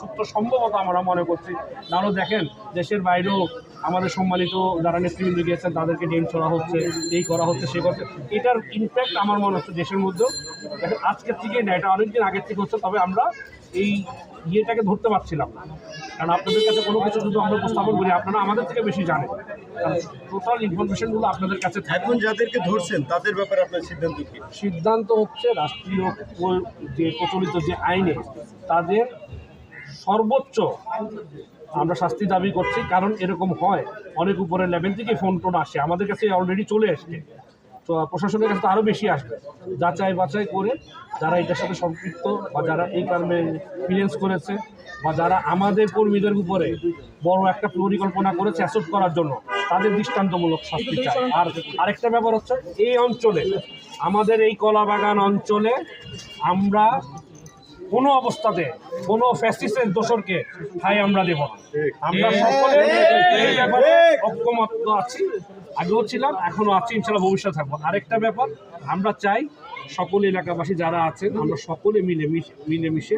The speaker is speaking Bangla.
সূত্র সম্ভবত আমরা মনে করছি। নাহলে দেখেন দেশের বাইরেও আমাদের সম্মানিত যারা নেতৃবৃন্দ গিয়েছেন তাদেরকে ডেম ছড়া হচ্ছে এই করা হচ্ছে সে করছে। এটার ইম্প্যাক্ট আমার মনে হচ্ছে দেশের মধ্যেও। দেখেন আজকের থেকে না এটা অনেকদিন আগের থেকে হচ্ছে তবে আমরা এই ইয়েটাকে ধরতে পারছিলাম না। কারণ আপনাদের কাছে কোনো কিছু শুধু আমরা উপস্থাপন করি আপনারা আমাদের থেকে বেশি জানেন। টোটাল ইনফরমেশনগুলো আপনাদের কাছে এখন যাদেরকে ধরছেন তাদের ব্যাপারে আপনার সিদ্ধান্ত কি? সিদ্ধান্ত হচ্ছে রাষ্ট্রীয় যে প্রচলিত যে আইনে তাদের সর্বোচ্চ আমরা শাস্তি দাবি করছি, কারণ এরকম হয়। অনেক উপরের লেভেল থেকে ফোন টোন আসে। আমাদের কাছে অলরেডি চলে আসছে তো প্রশাসনের কাছে তো আরও বেশি আসবে। যাচাই বাছাই করে যারা এটার সাথে সম্পৃক্ত বা যারা এই কারণে ফিলেন্স করেছে বা যারা আমাদের কর্মীদের উপরে বড় একটা পরিকল্পনা করেছে অ্যাসোট করার জন্য, তাদের দৃষ্টান্তমূলক শাস্তি চাই। আর আরেকটা ব্যাপার হচ্ছে, এই অঞ্চলে, আমাদের এই কলাবাগান অঞ্চলে আমরা কোনো অবস্থাতে কোনো ফ্যাসিসের দোসরকে ঠাই আমরা দেব না। আমরা সকলে এই ব্যাপারে অক্ষমত্ব আছি আগেও ছিলাম এখনও আছি ইনশাল্লাহ ভবিষ্যৎ থাকব। আরেকটা ব্যাপার আমরা চাই সকল এলাকাবাসী যারা আছেন আমরা সকলে মিলে মিশে মিলেমিশে